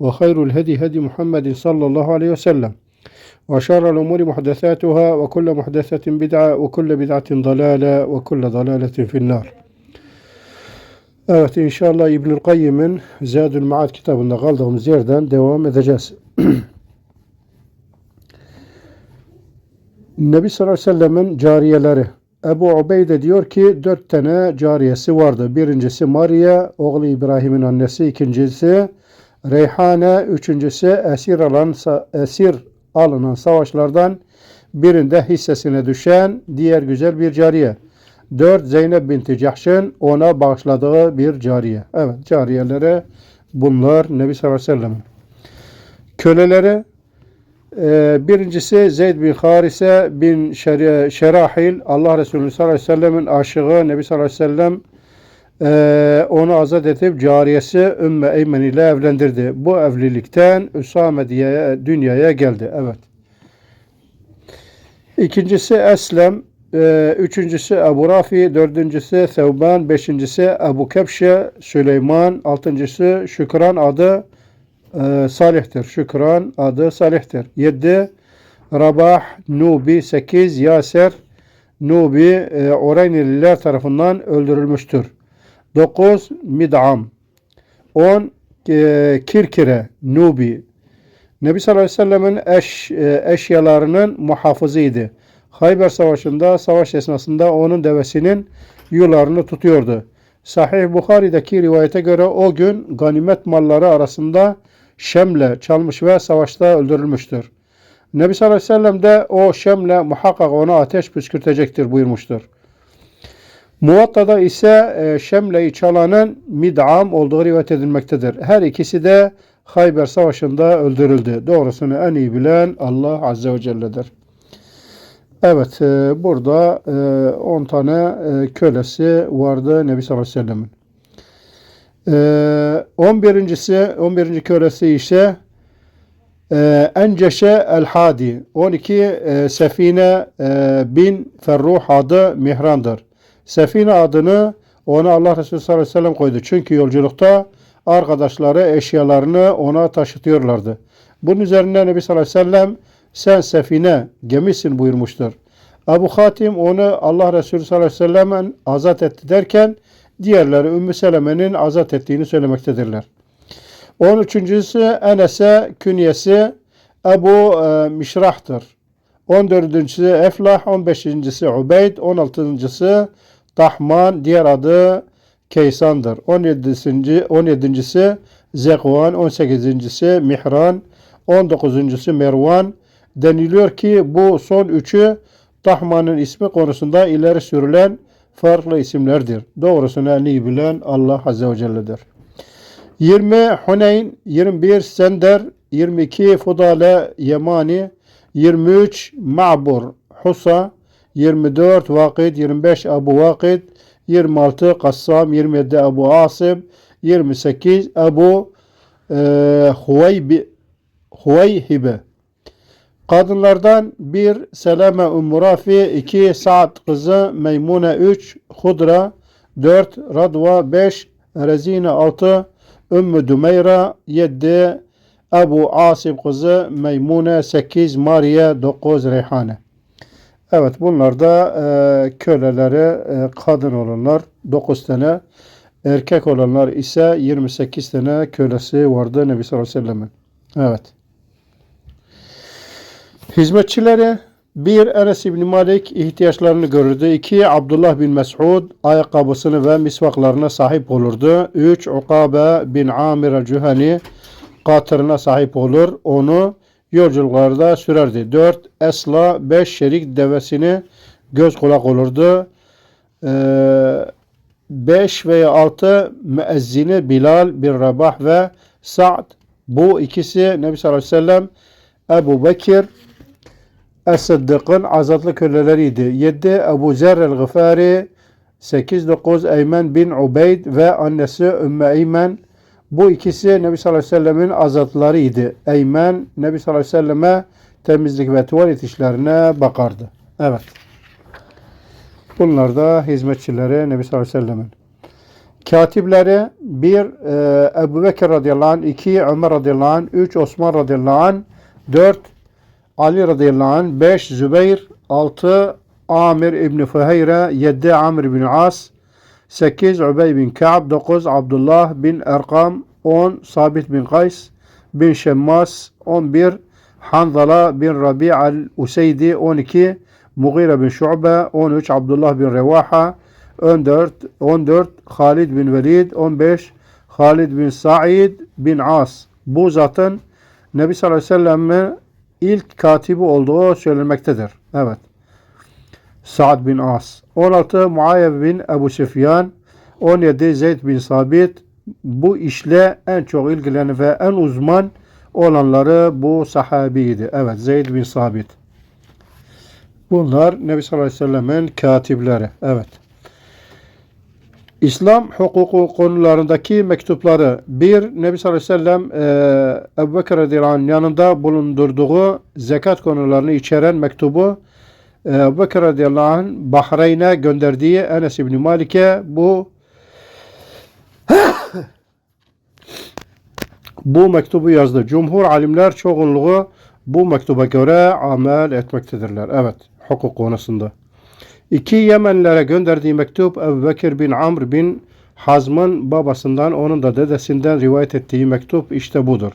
ve hayrul hedi hedi Muhammedin sallallahu aleyhi ve sellem. Ve şerrel umuri muhdesatuhâ ve kulle muhdesetin bid'a ve kulle bid'atin dalâle ve kulle dalâletin finnâr. Evet inşallah İbnül Kayyim'in Zadül Maat kitabında kaldığımız yerden devam edeceğiz. Nebi sallallahu aleyhi ve sellemin cariyeleri Ebu Ubeyde diyor ki dört tane cariyesi vardı. Birincisi Maria, oğlu İbrahim'in annesi. ikincisi Reyhane, üçüncüsü esir alan esir alınan savaşlardan birinde hissesine düşen diğer güzel bir cariye. Dört Zeynep binti Cahş'ın ona bağışladığı bir cariye. Evet cariyelere bunlar Nebi sallallahu aleyhi ve sellem'in. Köleleri e, birincisi Zeyd bin Harise bin Şer- Şerahil Allah Resulü sallallahu aleyhi ve sellem'in aşığı Nebi sallallahu aleyhi ve sellem e, onu azat edip cariyesi Ümmü Eymen ile evlendirdi. Bu evlilikten Üsame diye dünyaya geldi. Evet. İkincisi Eslem, e, üçüncüsü Ebu Rafi, dördüncüsü Thevban, beşincisi Ebu Kepşe, Süleyman, altıncısı Şükran adı e, Salih'tir. Şükran adı Salih'tir. Yedi Rabah, Nubi, sekiz Yaser, Nubi, e, tarafından öldürülmüştür. 9 Mid'am 10 e, Kirkire Nubi Nebi sallallahu aleyhi ve sellemin eş, e, eşyalarının muhafızıydı. Hayber Savaşı'nda savaş esnasında onun devesinin yularını tutuyordu. Sahih Bukhari'deki rivayete göre o gün ganimet malları arasında Şemle çalmış ve savaşta öldürülmüştür. Nebi sallallahu aleyhi ve sellem de o Şemle muhakkak ona ateş püskürtecektir buyurmuştur. Muvatta'da ise e, Şemle'yi çalanın Mid'am olduğu rivayet edilmektedir. Her ikisi de Hayber Savaşı'nda öldürüldü. Doğrusunu en iyi bilen Allah Azze ve Celle'dir. Evet, e, burada e, 10 tane e, kölesi vardı Nebi sallallahu aleyhi ve sellem'in. E, 11.si, 11. kölesi ise e, Enceşe el-Hadi. 12 e, Sefine e, bin Ferruh adı Mihran'dır. Sefine adını ona Allah Resulü sallallahu aleyhi ve sellem koydu. Çünkü yolculukta arkadaşları eşyalarını ona taşıtıyorlardı. Bunun üzerine Nebi sallallahu aleyhi ve sellem sen Sefine gemisin buyurmuştur. Ebu Hatim onu Allah Resulü sallallahu aleyhi ve sellem'in azat etti derken diğerleri Ümmü Seleme'nin azat ettiğini söylemektedirler. 13.sü Enes'e künyesi Ebu e, Mişrah'tır. 14.sü Eflah, 15.si Ubeyd, 16.sı Tahman, diğer adı Keysan'dır. 17. 17.si Zekvan, 18.si Mihran, 19.sü Mervan. Deniliyor ki bu son üçü Tahman'ın ismi konusunda ileri sürülen farklı isimlerdir. Doğrusunu en iyi bilen Allah Azze ve Celle'dir. 20 Huneyn, 21 Sender, 22 Fudale Yemani, 23 Ma'bur Husa, 24 Vakid, 25 Ebu Vakid, 26 Kassam, 27 Ebu Asim, 28 Ebu e, Huveybi, Huveyhibe. Kadınlardan bir Seleme Ümmü Rafi, 2 Sa'd kızı Meymune 3 Hudra 4 Radva 5 Rezine 6 Ümmü Dümeyra 7 Ebu Asib kızı Meymune 8 Mariye 9 Reyhane. Evet bunlar da e, köleleri e, kadın olanlar 9 tane erkek olanlar ise 28 tane kölesi vardı Nebi sallallahu aleyhi ve sellem'in. Evet. Hizmetçileri Bir Enes İbni Malik ihtiyaçlarını görürdü. İki Abdullah bin Mes'ud ayakkabısını ve misvaklarına sahip olurdu. Üç Ukabe bin Amir el-Cühani katırına sahip olur. Onu yolculuklarda sürerdi. Dört Esla beş şerik devesini göz kulak olurdu. Ee, 5 veya 6 müezzini Bilal bin Rabah ve Sa'd. Bu ikisi Nebi sallallahu aleyhi ve sellem Ebu Bekir Es-Sıddık'ın azatlı köleleriydi. 7 Ebu Zer el-Gıfari 8-9 Eymen bin Ubeyd ve annesi Ümmü Eymen bu ikisi Nebi sallallahu aleyhi ve sellemin azatlarıydı. Eymen Nebi sallallahu aleyhi ve selleme temizlik ve tuvalet işlerine bakardı. Evet. Bunlar da hizmetçileri Nebi sallallahu aleyhi ve sellemin. Katipleri bir e, Ebu Bekir radıyallahu anh, iki Ömer radıyallahu anh, üç Osman radıyallahu anh, dört Ali radıyallahu anh, beş Zübeyir, altı Amir İbni Fuheyre, yedi Amr bin As, sekiz Ubey bin Ka'b, dokuz Abdullah bin Erkam, on Sabit bin Kays bin Şemmas, on bir Hanzala bin Rabi al-Useydi, on iki Mughire bin Şu'be, 13 Abdullah bin Revaha, 14 14 Halid bin Velid, 15 Halid bin Said bin As. Bu zatın Nebi sallallahu aleyhi ve sellem'in ilk katibi olduğu söylenmektedir. Evet. Sa'd bin As. 16 Muayyev bin Ebu Süfyan, 17 Zeyd bin Sabit. Bu işle en çok ilgilenen ve en uzman olanları bu sahabiydi. Evet, Zeyd bin Sabit. Bunlar Nebi sallallahu aleyhi ve sellem'in katipleri. Evet. İslam hukuku konularındaki mektupları bir Nebi sallallahu aleyhi ve sellem e, Ebu Bekir yanında bulundurduğu zekat konularını içeren mektubu Ebu Bekir radıyallahu anh Bahreyn'e gönderdiği Enes İbni Malik'e bu bu mektubu yazdı. Cumhur alimler çoğunluğu bu mektuba göre amel etmektedirler. Evet, hukuk konusunda. İki Yemenlere gönderdiği mektup Ebu Bekir bin Amr bin Hazm'ın babasından, onun da dedesinden rivayet ettiği mektup işte budur.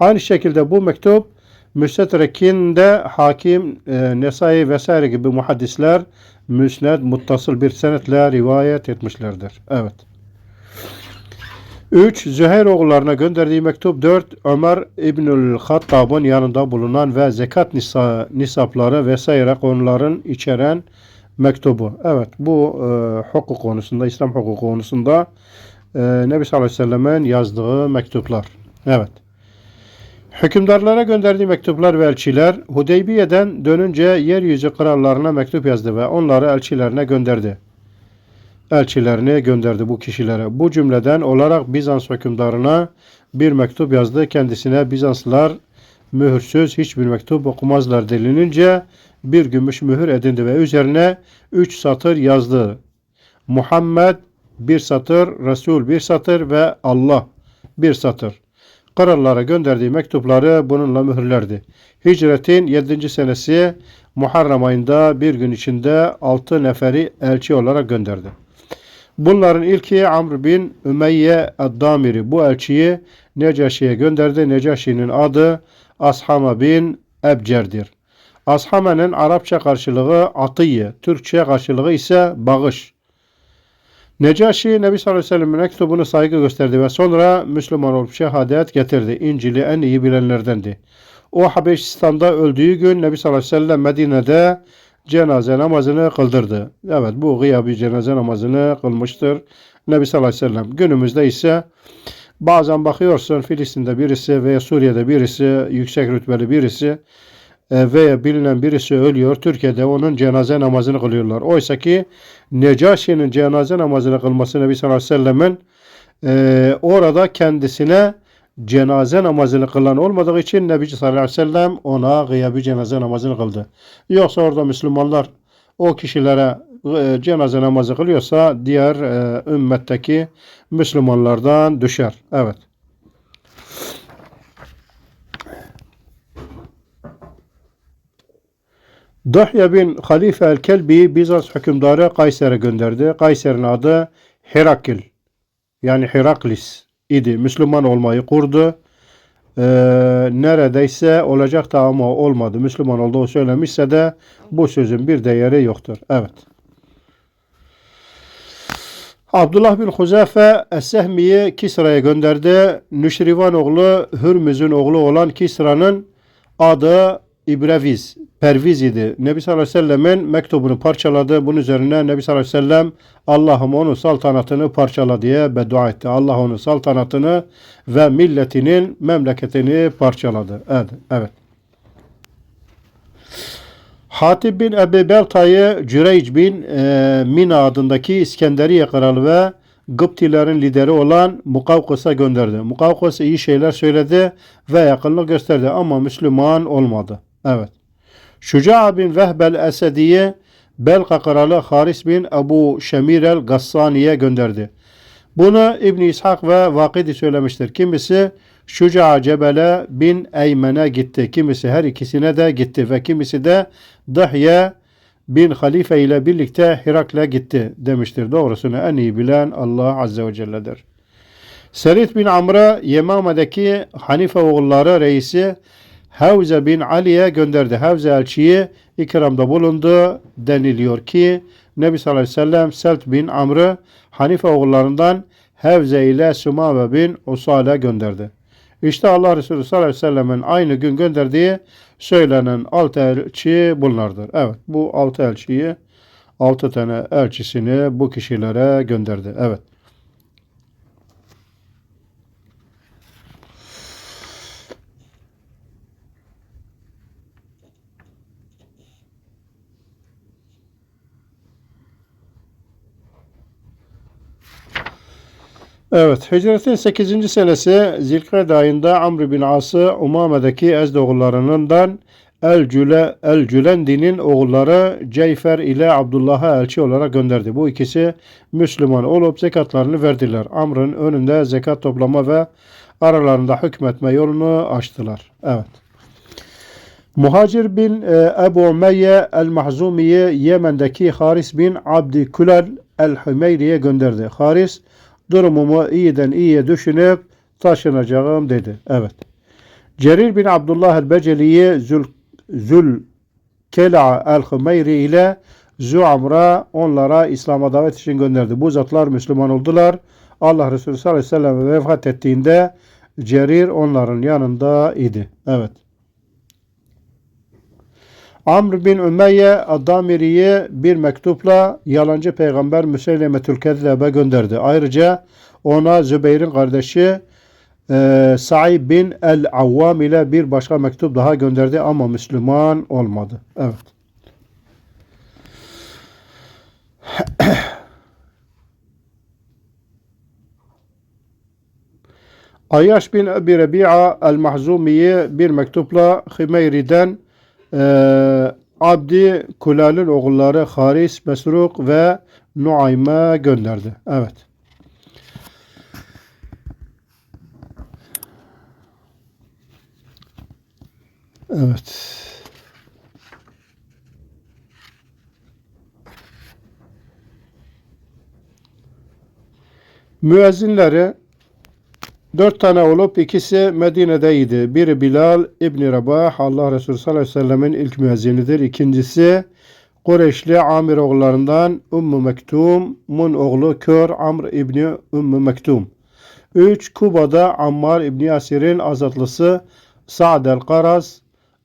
Aynı şekilde bu mektup Müstedrek'in de hakim, e, Nesai vesaire gibi muhaddisler müsned, muttasıl bir senetle rivayet etmişlerdir. Evet. 3. Züheyr oğullarına gönderdiği mektup 4. Ömer İbnül Hattab'ın yanında bulunan ve zekat nisa, nisapları vesaire konuların içeren mektubu. Evet bu e, hukuk konusunda, İslam hukuku konusunda e, Nebi sallallahu aleyhi ve sellem'in yazdığı mektuplar. Evet. Hükümdarlara gönderdiği mektuplar ve elçiler Hudeybiye'den dönünce yeryüzü krallarına mektup yazdı ve onları elçilerine gönderdi. Elçilerini gönderdi bu kişilere. Bu cümleden olarak Bizans hükümdarına bir mektup yazdı. Kendisine Bizanslılar mühürsüz hiçbir mektup okumazlar denilince bir gümüş mühür edindi ve üzerine üç satır yazdı. Muhammed bir satır, Resul bir satır ve Allah bir satır. Krallara gönderdiği mektupları bununla mühürlerdi. Hicretin 7. senesi Muharrem ayında bir gün içinde 6 neferi elçi olarak gönderdi. Bunların ilki Amr bin Ümeyye Eddamiri. Bu elçiyi Necaşi'ye gönderdi. Necaşi'nin adı Ashama bin Ebcer'dir. Ashame'nin Arapça karşılığı atiye, Türkçe karşılığı ise bağış. Necaşi Nebi sallallahu aleyhi ve sellem'in mektubunu saygı gösterdi ve sonra Müslüman olup şehadet getirdi. İncil'i en iyi bilenlerdendi. O Habeşistan'da öldüğü gün Nebi sallallahu aleyhi ve sellem Medine'de cenaze namazını kıldırdı. Evet bu gıyabi cenaze namazını kılmıştır Nebi sallallahu aleyhi ve sellem. Günümüzde ise bazen bakıyorsun Filistin'de birisi veya Suriye'de birisi, yüksek rütbeli birisi veya bilinen birisi ölüyor. Türkiye'de onun cenaze namazını kılıyorlar. Oysa ki Necaşi'nin cenaze namazını kılması Nebi sallallahu aleyhi ve sellemin e, orada kendisine cenaze namazını kılan olmadığı için Nebi sallallahu aleyhi ve sellem ona gıyabi cenaze namazını kıldı. Yoksa orada Müslümanlar o kişilere e, cenaze namazı kılıyorsa diğer e, ümmetteki Müslümanlardan düşer. Evet. Dahya bin Halife el-Kelbi Bizans hükümdarı Kayser'e gönderdi. Kayser'in adı Herakil yani Heraklis idi. Müslüman olmayı kurdu. e, neredeyse olacaktı ama olmadı. Müslüman olduğu söylemişse de bu sözün bir değeri yoktur. Evet. Abdullah bin Huzafe Es-Sehmi'yi Kisra'ya gönderdi. Nüşrivan oğlu Hürmüz'ün oğlu olan Kisra'nın adı İbreviz, Perviz idi. Nebi sallallahu aleyhi ve sellemin mektubunu parçaladı. Bunun üzerine Nebi sallallahu aleyhi ve sellem Allah'ım onun saltanatını parçala diye beddua etti. Allah onun saltanatını ve milletinin memleketini parçaladı. Evet. evet. Hatib bin Ebi Belta'yı Cüreyc bin e, Mina adındaki İskenderiye kralı ve Gıptilerin lideri olan Mukavkıs'a gönderdi. Mukavkıs iyi şeyler söyledi ve yakınlık gösterdi ama Müslüman olmadı. Evet. Şuca bin Vehbel Esedi'yi Belka kralı Haris bin Ebu Şemir el Gassani'ye gönderdi. Bunu İbn İshak ve Vakidi söylemiştir. Kimisi Şuca Cebele bin Eymen'e gitti. Kimisi her ikisine de gitti ve kimisi de Dahye bin Halife ile birlikte Hirakle gitti demiştir. Doğrusunu en iyi bilen Allah Azze ve Celle'dir. Serit bin Amr'a Yemame'deki Hanife oğulları reisi Havze bin Ali'ye gönderdi. Havze elçiyi ikramda bulundu. Deniliyor ki Nebi sallallahu aleyhi ve sellem Selt bin Amr'ı Hanife oğullarından Havze ile Sumave bin Usale gönderdi. İşte Allah Resulü sallallahu aleyhi ve sellemin aynı gün gönderdiği söylenen altı elçi bunlardır. Evet bu altı elçiyi altı tane elçisini bu kişilere gönderdi. Evet. Evet, Hicretin 8. senesi Zilkade ayında Amr bin As'ı Umame'deki Ezd oğullarından El-Cüle, El-Cülendi'nin oğulları Ceyfer ile Abdullah'a elçi olarak gönderdi. Bu ikisi Müslüman olup zekatlarını verdiler. Amr'ın önünde zekat toplama ve aralarında hükmetme yolunu açtılar. Evet. Muhacir bin e, Ebu Umeyye el-Mahzumi'yi Yemen'deki Haris bin Abdi Kulal el-Hümeyri'ye gönderdi. Haris durumumu iyiden iyiye düşünüp taşınacağım dedi. Evet. Cerir bin Abdullah el-Beceli'yi Zül, Zül Kela el-Hümeyri ile Zuamr'a onlara İslam'a davet için gönderdi. Bu zatlar Müslüman oldular. Allah Resulü sallallahu aleyhi ve sellem vefat ettiğinde Cerir onların yanında idi. Evet. Amr bin Ümeyye Adamiri'yi bir mektupla yalancı peygamber Müseylemetül Kezzeb'e gönderdi. Ayrıca ona Zübeyir'in kardeşi e, Sa'ib bin el-Avvam ile bir başka mektup daha gönderdi ama Müslüman olmadı. Evet. Ayyaş bin Ebi Rebi'a el-Mahzumi'yi bir mektupla Hümeyri'den ee, Abdi Kulal'ın oğulları Haris, Mesruk ve Nuaym'e gönderdi. Evet. Evet. Müezzinleri Dört tane olup ikisi Medine'deydi. Biri Bilal İbni Rabah, Allah Resulü sallallahu aleyhi ve sellemin ilk müezzinidir. İkincisi Kureyşli Amir oğullarından Ümmü Mektum'un oğlu Kör Amr İbni Ümmü Mektum. Üç Kuba'da Ammar İbni Yasir'in azatlısı Sa'd el-Karaz.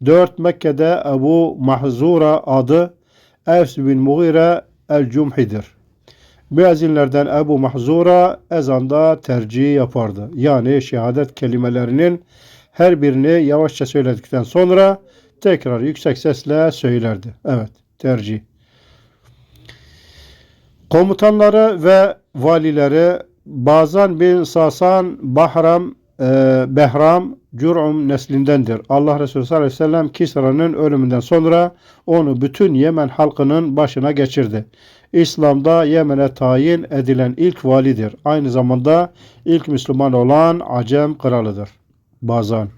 Dört Mekke'de Ebu Mahzura adı Evs bin Mughire el-Cumhi'dir. Müezzinlerden Ebu Mahzura ezanda tercih yapardı. Yani şehadet kelimelerinin her birini yavaşça söyledikten sonra tekrar yüksek sesle söylerdi. Evet, tercih. Komutanları ve valileri Bazan bin Sasan Bahram e, Behram Cür'um neslindendir. Allah Resulü sallallahu aleyhi ve sellem Kisra'nın ölümünden sonra onu bütün Yemen halkının başına geçirdi. İslam'da Yemen'e tayin edilen ilk validir. Aynı zamanda ilk Müslüman olan Acem kralıdır. Bazan.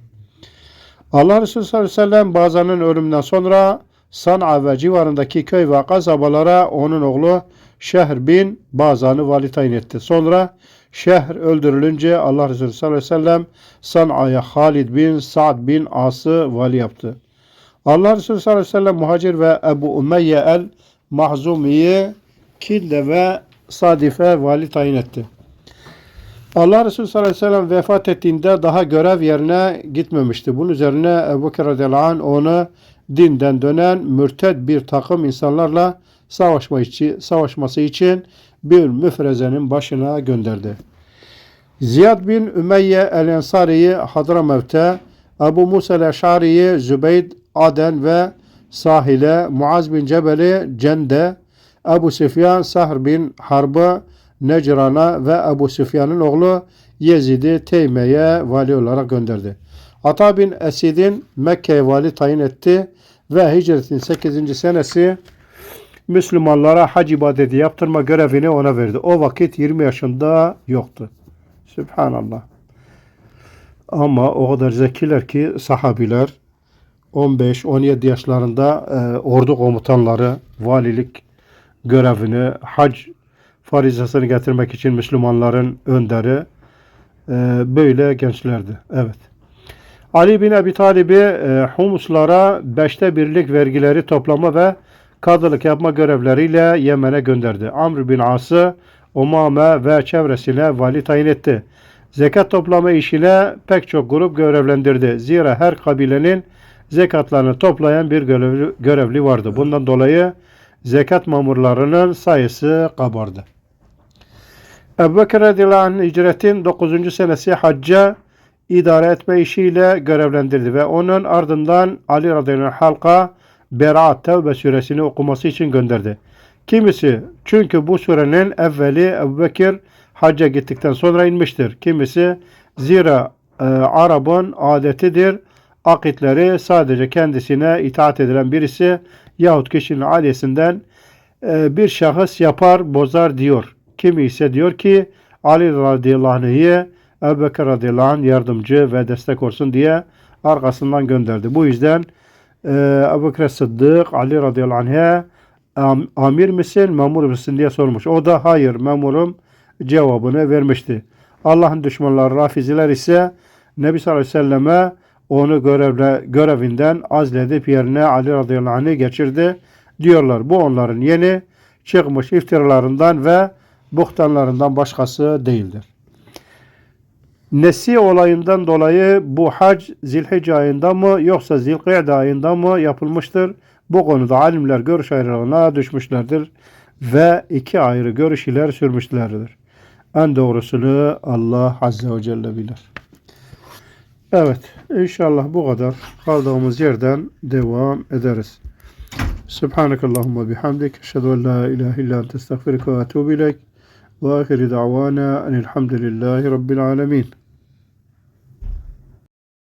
Allah Resulü sallallahu aleyhi ve sellem Bazan'ın ölümünden sonra San'a ve civarındaki köy ve kasabalara onun oğlu Şehr bin Bazan'ı vali tayin etti. Sonra Şehr öldürülünce Allah Resulü sallallahu aleyhi ve sellem San'a'ya Halid bin Sa'd bin As'ı vali yaptı. Allah Resulü sallallahu aleyhi ve sellem Muhacir ve Ebu Umeyye el Mahzumi'yi Kilde ve Sadife vali tayin etti. Allah Resulü sallallahu aleyhi ve sellem vefat ettiğinde daha görev yerine gitmemişti. Bunun üzerine Ebu Bekir radıyallahu anh onu dinden dönen mürted bir takım insanlarla savaşma için, savaşması için bir müfrezenin başına gönderdi. Ziyad bin Ümeyye el-Ensari'yi Hadramevt'e, Ebu Musa el-Eş'ari'yi Zübeyd, Aden ve sahile, Muaz bin Cebel'i Cende, Ebu Süfyan Sahr bin Harb'ı Necran'a ve Ebu Süfyan'ın oğlu Yezid'i Teyme'ye vali olarak gönderdi. Ata bin Esid'in Mekke'ye vali tayin etti ve hicretin 8. senesi Müslümanlara hac ibadeti yaptırma görevini ona verdi. O vakit 20 yaşında yoktu. Sübhanallah. Ama o kadar zekiler ki sahabiler 15-17 yaşlarında e, ordu komutanları valilik görevini hac farizasını getirmek için Müslümanların önderi e, böyle gençlerdi. Evet. Ali bin Ebi Talib'i e, Humuslara beşte birlik vergileri toplama ve kadılık yapma görevleriyle Yemen'e gönderdi. Amr bin As'ı Umame ve çevresine vali tayin etti. Zekat toplama işiyle pek çok grup görevlendirdi. Zira her kabilenin zekatlarını toplayan bir görevli, görevli vardı. Bundan dolayı zekat mamurlarının sayısı kabardı. Ebu Bekir radıyallahu anh hicretin 9. senesi hacca idare etme işiyle görevlendirdi ve onun ardından Ali radıyallahu anh halka Berat Tevbe suresini okuması için gönderdi. Kimisi çünkü bu surenin evveli Ebu Bekir hacca gittikten sonra inmiştir. Kimisi zira e, Arap'ın adetidir. Akitleri sadece kendisine itaat edilen birisi yahut kişinin ailesinden e, bir şahıs yapar bozar diyor. Kimi ise diyor ki Ali radıyallahu anh'ı Ebu Bekir radıyallahu anh yardımcı ve destek olsun diye arkasından gönderdi. Bu yüzden e, Ebu Bekir Sıddık Ali radıyallahu anh'a am, amir misin, memur musun diye sormuş. O da hayır memurum cevabını vermişti. Allah'ın düşmanları Rafiziler ise Nebi sallallahu aleyhi ve selleme onu görevle, görevinden azledip yerine Ali radıyallahu anh'ı geçirdi diyorlar. Bu onların yeni çıkmış iftiralarından ve buhtanlarından başkası değildir. Nesi olayından dolayı bu hac Zilhicce ayında mı yoksa Zilkı'de ayında mı yapılmıştır? Bu konuda alimler görüş ayrılığına düşmüşlerdir ve iki ayrı görüş ileri sürmüşlerdir. En doğrusunu Allah Azze ve Celle bilir. Evet, inşallah bu kadar. Kaldığımız yerden devam ederiz. Subhanakallahumma bihamdik. Eşhedü en la ilahe illa ente estağfiruke ve etûbü ileyk. Ve ahiri da'vana enilhamdülillahi rabbil alemin.